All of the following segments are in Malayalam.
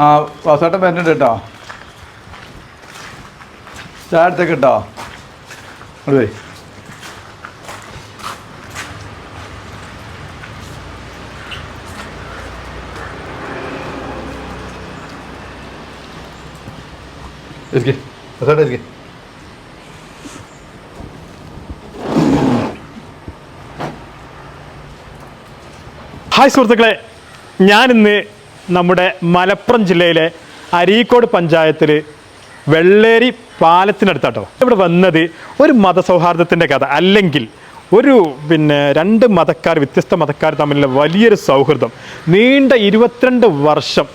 ആ വാസേട്ടൻ വരുന്നുണ്ട് കേട്ടോ ചായ എടുത്തേക്ക് കേട്ടോ അതെ ഹായ് സുഹൃത്തുക്കളെ ഞാനിന്ന് നമ്മുടെ മലപ്പുറം ജില്ലയിലെ അരീക്കോട് പഞ്ചായത്തിൽ വെള്ളേരി പാലത്തിനടുത്താട്ടോ. ഇവിടെ വന്നത് ഒരു മതസൗഹാർദ്ദത്തിന്റെ കഥ. അല്ലെങ്കിൽ ഒരു പിന്നെ രണ്ട് മതക്കാർ വ്യത്യസ്ത മതക്കാർ തമ്മിലുള്ള വലിയൊരു സൗഹൃദം. നീണ്ട ഇരുപത്തിരണ്ട് വർഷം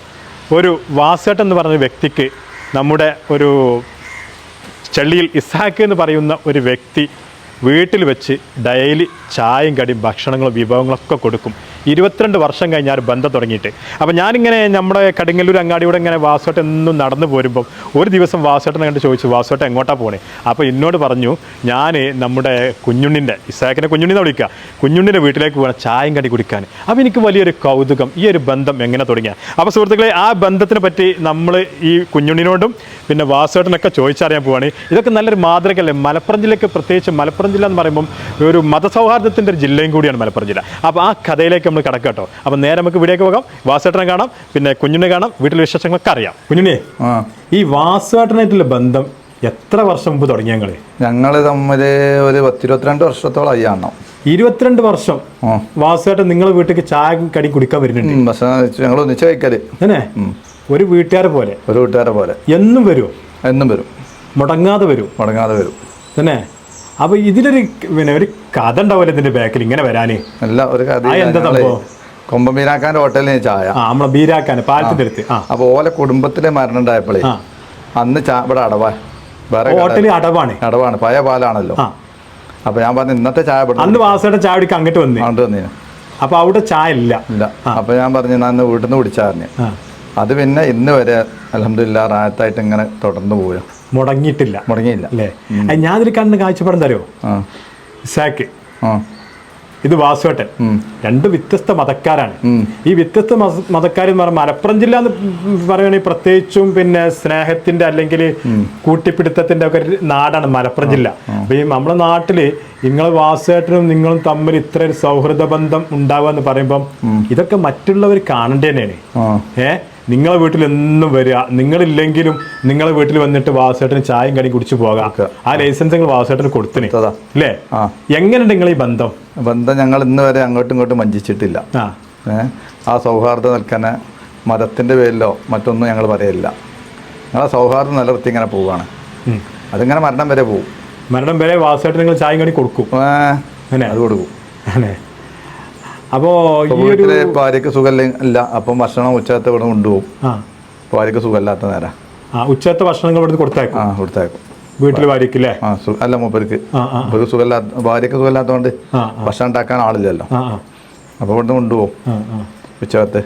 ഒരു വാസേട്ടൻ എന്ന് പറഞ്ഞ വ്യക്തിക്ക് നമ്മുടെ ഒരു ചെള്ളിയിൽ ഇസാക്ക് എന്ന് പറയുന്ന ഒരു വ്യക്തി വീട്ടിൽ വെച്ച് ഡെയിലി ചായയും കടിയും ഭക്ഷണങ്ങളും വിഭവങ്ങളൊക്കെ കൊടുക്കും. ഇരുപത്തിരണ്ട് വർഷം കഴിഞ്ഞ് ആ ബന്ധം തുടങ്ങിയിട്ട്. അപ്പോൾ ഞാനിങ്ങനെ നമ്മുടെ കടുങ്ങല്ലൂർ അങ്ങാടിയോടെ ഇങ്ങനെ വാസോട്ട് എന്നും നടന്നു പോരുമ്പം ഒരു ദിവസം വാസോട്ടനെ കണ്ട് ചോദിച്ചു വാസോട്ടൻ എങ്ങോട്ടാ പോണേ? അപ്പോൾ എന്നോട് പറഞ്ഞു ഞാൻ നമ്മുടെ കുഞ്ഞുണ്ണിന്റെ ഇസാക്കിനെ കുഞ്ഞുണ്ണിനെ വിളിക്കുക കുഞ്ഞുണ്ണിന്റെ വീട്ടിലേക്ക് പോകണം ചായയും കടി കുടിക്കാൻ. അപ്പോൾ എനിക്ക് വലിയൊരു കൗതുകം ഈ ഒരു ബന്ധം എങ്ങനെ തുടങ്ങിയ? അപ്പോൾ സുഹൃത്തുക്കളെ ആ ബന്ധത്തിനെ പറ്റി നമ്മൾ ഈ കുഞ്ഞുണ്ണിനോടും പിന്നെ വാസോട്ടനൊക്കെ ചോദിച്ചറിയാൻ പോവാണ്. ഇതൊക്കെ നല്ലൊരു മാതൃകയല്ലേ? മലപ്പുറം ജില്ലയ്ക്ക് പ്രത്യേകിച്ച് മലപ്പുറം ജില്ല എന്ന് പറയുമ്പം ഒരു മതസൗഹാർദ്ദത്തിന്റെ ഒരു ജില്ലയും കൂടിയാണ് മലപ്പുറം ജില്ല. അപ്പോൾ ആ കഥയിലേക്ക് നമ്മൾ കിടക്കാം കേട്ടോ. അപ്പോൾ നേരെ നമുക്ക് ഇവിടേക്ക് പോകാം. വാസേട്ടനെ കാണാം. പിന്നെ കുഞ്ഞിനെ കാണാം. വീട്ടിലെ വിശേഷങ്ങളൊക്കെ അറിയാം. കുഞ്ഞിനെ ആ. ഈ വാസുവേട്ടനായിട്ടുള്ള ബന്ധം എത്ര വർഷം മുമ്പ് തുടങ്ങിയ ഞങ്ങൾ ഞങ്ങൾ തമ്മിൽ ഒരു പത്തിരുപത്തിരണ്ട് വർഷത്തോളമായി കാണണം. ഇരുപത്തിരണ്ട് വർഷം വാസുവേട്ടൻ നിങ്ങളെ വീട്ടിലേക്ക് ചായ കടി കുടിക്കാൻ വരുന്നുണ്ട്. പക്ഷേ ഞങ്ങൾ ഒന്നിച്ച് കഴിക്കൽ. അല്ലേ ഒരു വീട്ടുകാരെ പോലെ? ഒരു വീട്ടുകാരെ പോലെ. എന്നും വരും? എന്നും വരും. മുടങ്ങാതെ വരും? മുടങ്ങാതെ വരും. തന്നെ? അപ്പൊ ഇതിലൊരു പിന്നെ ഒരു കഥ ഉണ്ടാവില്ല ഇതിന്റെ ബാക്കിൽ ഇങ്ങനെ വരാനേ. അല്ല ഒരു കഥ എന്താ സംഭവം? കൊമ്പമീനാക്കാന്റെ ഹോട്ടലിൽ ഞാൻ ചായ. ആ നമ്മളെ അപ്പൊ പാലത്തിന്റെ അടുത്ത്. ആ. അപ്പോൾ ഓലെ കുടുംബത്തിലെ മരണം ഉണ്ടായപ്പോഴേ അന്ന് ചാ ഇവിടെ അടവാ. വേറെ ഹോട്ടലിൽ അടവാണ്. അടവാണ്. പഴയ പാലാണല്ലോ. അപ്പൊ അപ്പോൾ ഞാൻ പറഞ്ഞു ഇന്നത്തെ ചായ അന്ന് വാസയുടെ ചായ കുടിക്കാൻ അങ്ങോട്ട് വന്നു. അങ്ങോട്ട് വന്നു അപ്പൊ അവിടെ ചായ ഇല്ല. ഇല്ല. അപ്പോൾ ഞാൻ പറഞ്ഞു ഞാൻ വീട്ടിൽ നിന്ന് കുടിച്ചായിരുന്നു അത് പിന്നെ ഇന്ന് വരെ അലഹമില്ല റായത്തായിട്ട് ഇങ്ങനെ തുടർന്ന് പോവുക. മുടങ്ങിയിട്ടില്ല. മുടങ്ങിയില്ല. അല്ലേ? ഞാനൊരു കണ്ണ് കാഴ്ചപ്പാടം തരുമോ സാക്ക് ഇസാക്ക്. ഇത് വാസുവേട്ടൻ. രണ്ട് വ്യത്യസ്ത മതക്കാരാണ്. ഈ വ്യത്യസ്ത മതക്കാരെന്ന് പറഞ്ഞാൽ മലപ്പുറം ജില്ല എന്ന് പറയുകയാണെങ്കിൽ പ്രത്യേകിച്ചും പിന്നെ സ്നേഹത്തിന്റെ അല്ലെങ്കിൽ കൂട്ടിപ്പിടുത്തത്തിന്റെ ഒക്കെ ഒരു നാടാണ് മലപ്പുറം ജില്ല. അപ്പൊ ഈ നമ്മുടെ നാട്ടിൽ നിങ്ങൾ വാസുവേട്ടനും നിങ്ങളും തമ്മിൽ ഇത്ര ഒരു സൗഹൃദ ബന്ധം ഉണ്ടാവുക എന്ന് പറയുമ്പം ഇതൊക്കെ മറ്റുള്ളവർ കാണേണ്ടതന്നെയാണ് ഏഹ് നിങ്ങളെ വീട്ടിൽ എന്നും വരിക. നിങ്ങളില്ലെങ്കിലും നിങ്ങളെ വീട്ടിൽ വന്നിട്ട് വാസുവേട്ടന് ചായയും കടി കുടിച്ച് പോകാം. ആ ലൈസൻസ് നിങ്ങൾ വാസുവേട്ടന് കൊടുത്തിന്. അല്ലേ ആ. എങ്ങനെയുണ്ട് നിങ്ങൾ ഈ ബന്ധം? ബന്ധം ഞങ്ങൾ ഇന്ന് വരെ അങ്ങോട്ടും ഇങ്ങോട്ടും വഞ്ചിച്ചിട്ടില്ല. ആ. ആ സൗഹാർദ്ദം നിൽക്കാൻ മതത്തിന്റെ പേരിലോ മറ്റൊന്നും ഞങ്ങൾ പറയില്ല ഞങ്ങളെ സൗഹാർദ്ദം നിലനിർത്തി ഇങ്ങനെ പോവുകയാണ് ഉം. അതിങ്ങനെ മരണം വരെ പോകും മരണം വരെ വാസേട്ടൻ നിങ്ങൾ ചായയും കടി കൊടുക്കും. അത് കൊടുക്കും. അല്ലേ? അപ്പോ വീട്ടിലെ ഭാര്യക്ക് സുഖമില്ല അപ്പം ഭക്ഷണം ഉച്ചത്തെ ഇവിടെ കൊണ്ടുപോകും. ആ. ഭാര്യയ്ക്ക് സുഖമില്ലാത്ത നേരം. ആ ഉച്ചത്തെ ഭക്ഷണം ഇവിടെ കൊടുത്തേക്കും? ആ കൊടുത്തേക്കും. വീട്ടിൽ ഭാര്യക്ക് അല്ലേ അല്ല മൂപ്പർക്ക്. മൂപ്പർക്ക് സുഖമില്ലാത്ത ഭാര്യക്ക് സുഖമില്ലാത്തതുകൊണ്ട് ഭക്ഷണം ഉണ്ടാക്കാൻ ആളില്ലല്ലോ. അപ്പോൾ ഇവിടുന്ന് കൊണ്ടുപോകും. ഉച്ചകത്ത്.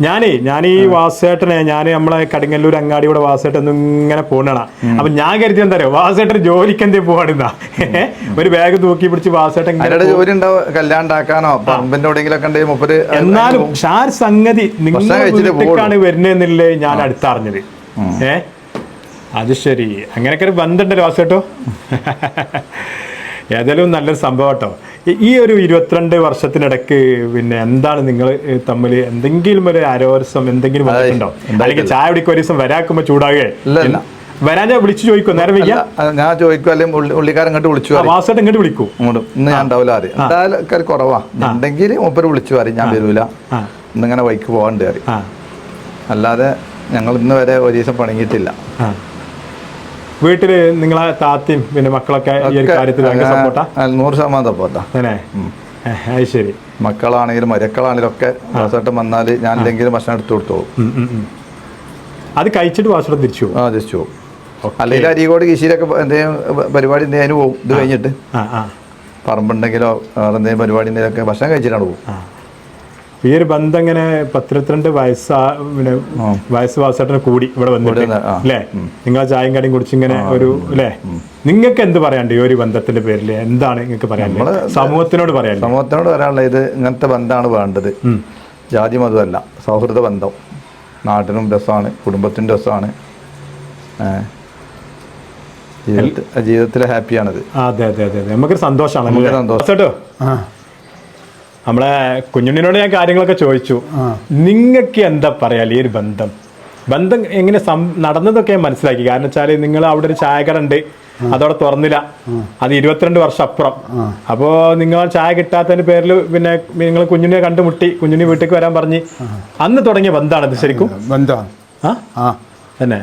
ഞാനേ ഞാൻ ഈ വാസേട്ടനെ ഞാൻ നമ്മളെ കടുങ്ങല്ലൂർ അങ്ങാടിയുടെ വാസേട്ടൻ ഇങ്ങനെ പോണണ അപ്പൊ ഞാൻ കരുതി എന്താ പറയുക വാസേട്ടൻ ജോലിക്ക് എന്തേ പോവാണെന്നാ. ഒരു ബാഗ് തൂക്കി പിടിച്ച് വാസേട്ടൻ ജോലി ഉണ്ടാവും എന്നാലും ഷാർ സംഗതി നിങ്ങളാണ് വരുന്നതെന്നില്ലേ ഞാൻ അടുത്തറിഞ്ഞത്. ഏ? അത് ശരി. അങ്ങനെയൊക്കെ ഒരു ബന്ധമുണ്ടല്ലോ വാസേട്ടോ ഏതായാലും നല്ലൊരു സംഭവം കേട്ടോ. ഈ- ഒരു ഇരുപത്തിരണ്ട് വർഷത്തിനിടക്ക് പിന്നെ എന്താണ് നിങ്ങൾ തമ്മിൽ എന്തെങ്കിലും ഒരു ആരോസം എന്തെങ്കിലും വന്നിട്ടുണ്ടോ. അല്ലെങ്കിൽ ചായ കുടിക്കുക ഒരു ദിവസം വരാക്കുമ്പോൾ ചൂടാകെ ഇല്ല, ഇല്ല. വരാൻ ഞാൻ വിളിച്ചു ചോദിക്കും നേരം വയ്യ ഞാൻ ചോദിക്കും അല്ലെങ്കിൽ പുള്ളിക്കാരൻ ഇങ്ങോട്ട് വിളിച്ചു മാസമായിട്ട് ഇങ്ങോട്ട് വിളിക്കൂ. ഇങ്ങോട്ട്. ഇന്ന് ഞാൻ ഉണ്ടാവില്ല ആദ്യം. എന്തായാലും കുറവാ. ഉണ്ടെങ്കിൽ മൂപ്പര് വിളിച്ചു പറയും ഞാൻ വരൂല. ഇന്നിങ്ങനെ വൈക്ക് പോകാണ്ട് അല്ലാതെ ഞങ്ങൾ ഇന്ന് വരെ ഒരു ദിവസം പണങ്ങിയിട്ടില്ല വീട്ടിൽ നിങ്ങളെ താത്തയും പിന്നെ മക്കളൊക്കെ ഈ ഒരു കാര്യത്തിൽ ഭയങ്കര സപ്പോർട്ടാ ആ, നൂറ് ശതമാനം സപ്പോർട്ടാ തന്നെ? അത് ശരി. മക്കളാണെങ്കിലും മരക്കളാണെങ്കിലും ഒക്കെ ദിവസമായിട്ട് വന്നാൽ ഞാൻ എന്തെങ്കിലും ഭക്ഷണം എടുത്തു കൊടുത്തോളും. അത് കഴിച്ചിട്ട് വാസോടെ തിരിച്ചു പോകും? ആ തിരിച്ചു പോകും. അല്ലെങ്കിൽ അരികോട് കീശിയിലൊക്കെ എന്തെങ്കിലും പരിപാടി എന്തെങ്കിലും പോകും ഇത് കഴിഞ്ഞിട്ട് പറമ്പുണ്ടെങ്കിലോ വേറെ എന്തെങ്കിലും പരിപാടി ഉണ്ടെങ്കിലൊക്കെ ഭക്ഷണം കഴിച്ചിട്ടാണ് പോകും ഈ ഒരു ബന്ധം ഇങ്ങനെ പത്തിരുപത്തിരണ്ട് വയസ്സാ പിന്നെ വയസ്സ് വാസേട്ടന് കൂടി ഇവിടെ വന്നിട്ട്. അല്ലേ? നിങ്ങൾ ചായയും കടിയും കുടിച്ച് ഇങ്ങനെ ഒരു അല്ലേ? നിങ്ങൾക്ക് എന്ത് പറയാണ്ട് ഈ ഒരു ബന്ധത്തിന്റെ പേരിൽ? എന്താണ് നിങ്ങൾക്ക് പറയാനുള്ളത്? നമ്മൾ സമൂഹത്തിനോട് പറയാൻ സമൂഹത്തിനോട് പറയാനുള്ള ഇത് ഇങ്ങനത്തെ ബന്ധമാണ് വേണ്ടത്. ജാതി മതമല്ല. സൗഹൃദ ബന്ധം. നാട്ടിനും രസമാണ് കുടുംബത്തിന്റെ രസമാണ്. ജീവിതത്തിൽ ജീവിതത്തിലെ ഹാപ്പിയാണത്. അതെ അതെ അതെ അതെ. നമുക്കൊരു സന്തോഷമാണ് സന്തോഷം. കേട്ടോ ആ. നമ്മളെ കുഞ്ഞുണ്ണിനോട് ഞാൻ കാര്യങ്ങളൊക്കെ ചോദിച്ചു. നിങ്ങൾക്ക് എന്താ പറയാ ഈ ഒരു ബന്ധം? ബന്ധം എങ്ങനെ നടന്നതൊക്കെ ഞാൻ മനസ്സിലാക്കി. കാരണം വെച്ചാൽ നിങ്ങൾ അവിടെ ഒരു ചായക്കട ഉണ്ട് അതവിടെ തുറന്നില്ല. അത് ഇരുപത്തിരണ്ട് വർഷം അപ്പുറം. അപ്പോ നിങ്ങൾ ചായ കിട്ടാത്തതിന്റെ പേരിൽ പിന്നെ നിങ്ങൾ കുഞ്ഞിനെ കണ്ടുമുട്ടി കുഞ്ഞിനെ വീട്ടിലേക്ക് വരാൻ പറഞ്ഞ്. അന്ന് തുടങ്ങിയ ബന്ധമാണ് ഇത് ശരിക്കും? തന്നെ.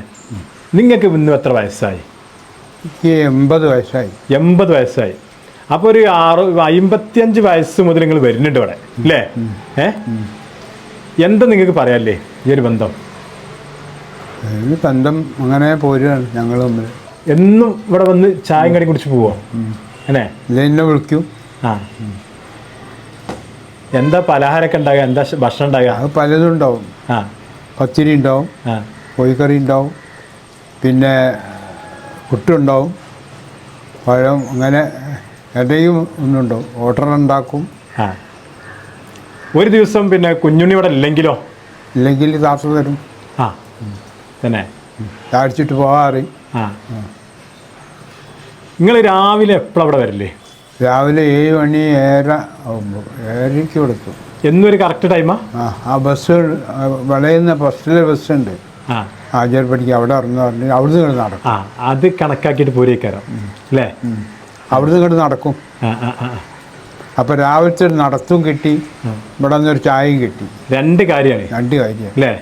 നിങ്ങൾക്ക് ഇന്ന് എത്ര വയസ്സായി? എൺപത് വയസ്സായി. എൺപത് വയസ്സായി. അപ്പൊ ഒരു ആറ് അമ്പത്തിയഞ്ച് വയസ്സ് മുതൽ നിങ്ങൾ വരുന്നുണ്ട് ഇവിടെ അല്ലേ? ഏ? എന്താ നിങ്ങൾക്ക് പറയാല്ലേ ഈ ഒരു ബന്ധം? ഈ ബന്ധം അങ്ങനെ പോരുകയാണ് ഞങ്ങൾ തമ്മിൽ എന്നും ഇവിടെ വന്ന് ചായം കടി കുടിച്ച് പോവോ? അല്ലേ? എന്നെ വിളിക്കും. ആ. എന്താ പലഹാരമൊക്കെ ഉണ്ടാകുക എന്താ ശ- ഭക്ഷണം ഉണ്ടാകുക അത് പലതും ഉണ്ടാവും. ആ. പച്ചരി ഉണ്ടാവും ആ. കോഴിക്കറി ഉണ്ടാവും പിന്നെ പുട്ടുണ്ടാവും പഴം അങ്ങനെ ഇടയും ഒന്നുണ്ട്. ഓർഡർ ഉണ്ടാക്കും. ആ. ഒരു ദിവസം പിന്നെ കുഞ്ഞുണ്ണി ഇവിടെ ഇല്ലെങ്കിലോ? ഇല്ലെങ്കിൽ താത്ത തരും ആ. തന്നെ. താഴ്ചിട്ട് പോകാറ്. ആ. നിങ്ങൾ രാവിലെ എപ്പോഴും അവിടെ വരില്ലേ രാവിലെ ഏഴ് മണി ഏഴര ആകുമ്പോൾ ഏഴരയ്ക്ക് കൊടുക്കും. എന്നൊരു കറക്റ്റ് ടൈമാ ആ? ആ ബസ് വളയുന്ന ബസ്സിലെ ബസ്സുണ്ട് ആ. ആചാരപ്പടിക്ക് അവിടെ ഇറങ്ങുന്ന പറഞ്ഞ് അവിടുന്ന് നടക്കും. ആ അത് കണക്കാക്കിയിട്ട് പോരേക്കാരം. അല്ലേ? അവിടുന്ന് ഇങ്ങോട്ട് നടക്കും. അപ്പോൾ രാവിലത്തെ ഒരു നടത്തും കിട്ടി ഇവിടെ നിന്നൊരു ചായയും കിട്ടി. രണ്ട് കാര്യമാണ്. രണ്ട് കാര്യം അല്ലേ?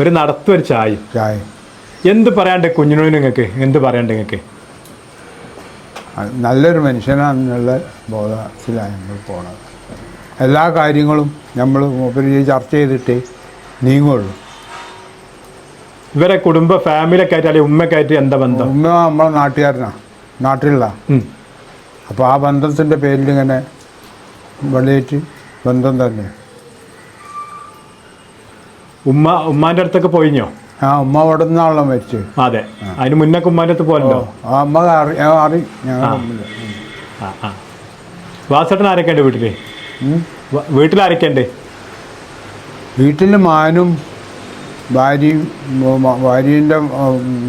ഒരു നടത്തും ഒരു ചായ ചായ എന്ത് പറയാണ്ട് കുഞ്ഞിനോട് നിങ്ങൾക്ക്? എന്ത് പറയാണ്ട് നിങ്ങൾക്ക്? നല്ലൊരു മനുഷ്യനാണെന്നുള്ള ബോധത്തിലാണ് നമ്മൾ പോണത്. എല്ലാ കാര്യങ്ങളും നമ്മൾ മൂപ്പര് ചർച്ച ചെയ്തിട്ട് നീങ്ങുള്ളൂ. ഇവരെ കുടുംബ ഫാമിലിയൊക്കെ ആയിട്ട് അല്ലെങ്കിൽ ഉമ്മക്കായിട്ട് എന്താ ബന്ധം? ഉമ്മ നമ്മളെ നാട്ടുകാരനാണ് നാട്ടിലുള്ള. അപ്പോൾ ആ ബന്ധത്തിന്റെ പേരിൽ ഇങ്ങനെ വെളിയേറ്റ് ബന്ധം തന്നെ. ഉമ്മ ഉമ്മാന്റെ അടുത്തൊക്കെ പോയിഞ്ഞോ? ആ ഉമ്മ അവിടെ നിന്നാണല്ലോ മരിച്ചത് അതെ. അതിന് മുന്നേ ഉമ്മാന്റെ അടുത്ത് പോലല്ലോ ആ അമ്മ അറി അറി ഞങ്ങൾ ആ. ആ വാസേട്ടൻ ആരൊക്കെ ഉണ്ട് വീട്ടിൽ? വീട്ടിൽ ആരൊക്കെ ഉണ്ട്? വീട്ടിൽ മാനും ഭാര്യയും ഭാര്യന്റെ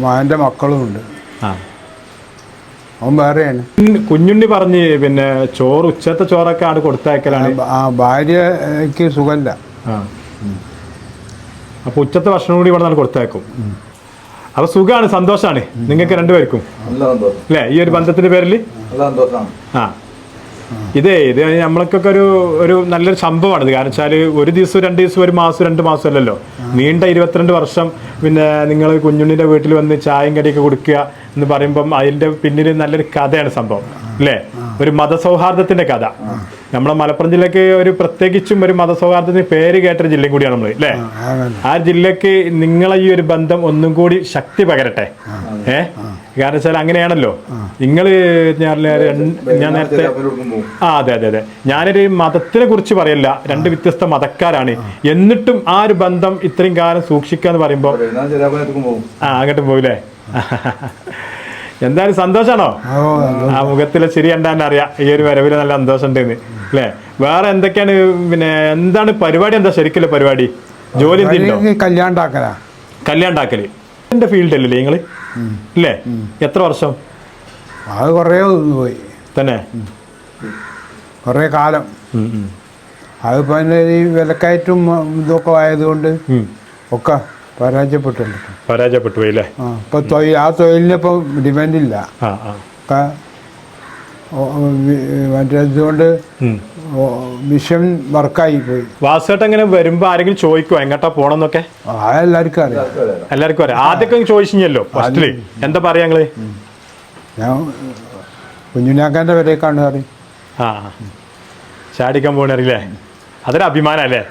മാന്റെ മക്കളും ഉണ്ട്. ആ. അവൻ വേറെയാണ് കുഞ്ഞുണ്ണി പറഞ്ഞ് പിന്നെ ചോറ് ഉച്ചത്തെ ചോറൊക്കെ ആട് കൊടുത്തയക്കലാണ്. ആ ഭാര്യയ്ക്ക് സുഖമില്ല ആ. അപ്പൊ ഉച്ചത്തെ ഭക്ഷണം കൂടി ഇവിടെ നിന്ന് കൊടുത്തയക്കും. അപ്പൊ സുഖമാണ് സന്തോഷാണ് നിങ്ങൾക്ക് രണ്ടുപേർക്കും. നല്ല സന്തോഷം. അല്ലേ? ഈ ഒരു ബന്ധത്തിന്റെ പേരിൽ നല്ല സന്തോഷമാണ് ആ. ഇതേ ഇത് നമ്മൾക്കൊക്കെ ഒരു ഒരു നല്ലൊരു സംഭവമാണ് ഇത്. കാരണം വെച്ചാൽ ഒരു ദിവസം രണ്ട് ദിവസം ഒരു മാസം രണ്ട് മാസം അല്ലല്ലോ. നീണ്ട ഇരുപത്തിരണ്ട് വർഷം പിന്നെ നിങ്ങൾ കുഞ്ഞുണ്ണിന്റെ വീട്ടിൽ വന്ന് ചായയും കടിയൊക്കെ കൊടുക്കുക എന്ന് പറയുമ്പം അതിന്റെ പിന്നിൽ നല്ലൊരു കഥയാണ് സംഭവം അല്ലേ? ഒരു മതസൗഹാർദ്ദത്തിന്റെ കഥ. നമ്മളെ മലപ്പുറം ജില്ലക്ക് ഒരു പ്രത്യേകിച്ചും ഒരു മതസൗഹാർദ്ദത്തിന് പേര് കേട്ടൊരു ജില്ലയും കൂടിയാണ് നമ്മൾ അല്ലേ? ആ ജില്ലക്ക് നിങ്ങളെ ഈ ഒരു ബന്ധം ഒന്നും കൂടി ശക്തി പകരട്ടെ ഏ? കാരണം വെച്ചാൽ അങ്ങനെയാണല്ലോ. നിങ്ങൾ ഞാൻ ഞാൻ നേരത്തെ ആ അതെ അതെ അതെ. ഞാനൊരു മതത്തിനെ കുറിച്ച് പറയല്ല രണ്ട് വ്യത്യസ്ത മതക്കാരാണ്. എന്നിട്ടും ആ ഒരു ബന്ധം ഇത്രയും കാലം സൂക്ഷിക്കുക എന്ന് പറയുമ്പോൾ ആ അങ്ങോട്ട് പോയില്ലേ എന്തായാലും സന്തോഷാണോ? ആ മുഖത്തിലെ ചിരി കണ്ടാൻ അറിയാം. ഈ ഒരു വരവിൽ നല്ല സന്തോഷം ഉണ്ടെന്ന് അല്ലേ? വേറെ എന്തൊക്കെയാണ് പിന്നെ എന്താണ് പരിപാടി? എന്താ ശരിക്കുള്ള പരിപാടി? ജോലി എന്തുണ്ടോ? ഭാര്യയ്ക്ക് കല്യാണം ഉണ്ടാക്കലാ കല്യാണം എന്റെ ഫീൽഡ് അല്ലേ? നിങ്ങൾ അല്ലേ എത്ര വർഷം? അത് കുറേ പോയി. തന്നെ? കുറേ കാലം. പിന്നെ അതിപ്പോൾ ഈ വിലക്കയറ്റും ഇതൊക്കെ ആയതുകൊണ്ട് ഒക്കെ പരാജയപ്പെട്ടു പോയി അല്ലേ? ആ ഇപ്പോൾ തൊഴിൽ ആ തൊഴിലിനിപ്പോൾ ഡിമാൻഡില്ല. ആ ആ. മറ്റേ ഇതുകൊണ്ട് മിഷൻ വർക്കായി പോയി വാസുവേട്ടൻ ഇങ്ങനെ വരുമ്പോ ആരെങ്കിലും ചോദിക്കുവോ? എങ്ങോട്ടാ പോണെന്നൊക്കെ? എല്ലാവർക്കും അറിയാം. എല്ലാവർക്കും അറിയാം. ആദ്യമൊക്കെ ചോദിച്ചില്ലല്ലോ ഫസ്റ്റിൽ എന്താ പറയാ ഞങ്ങൾ ഞാൻ കുഞ്ഞുനാക്കാന്റെ വരേക്കാണ് അറിയും ആ ചാടിക്കാൻ പോണറിയില്ലേ? അതൊരു അഭിമാനം അല്ലേ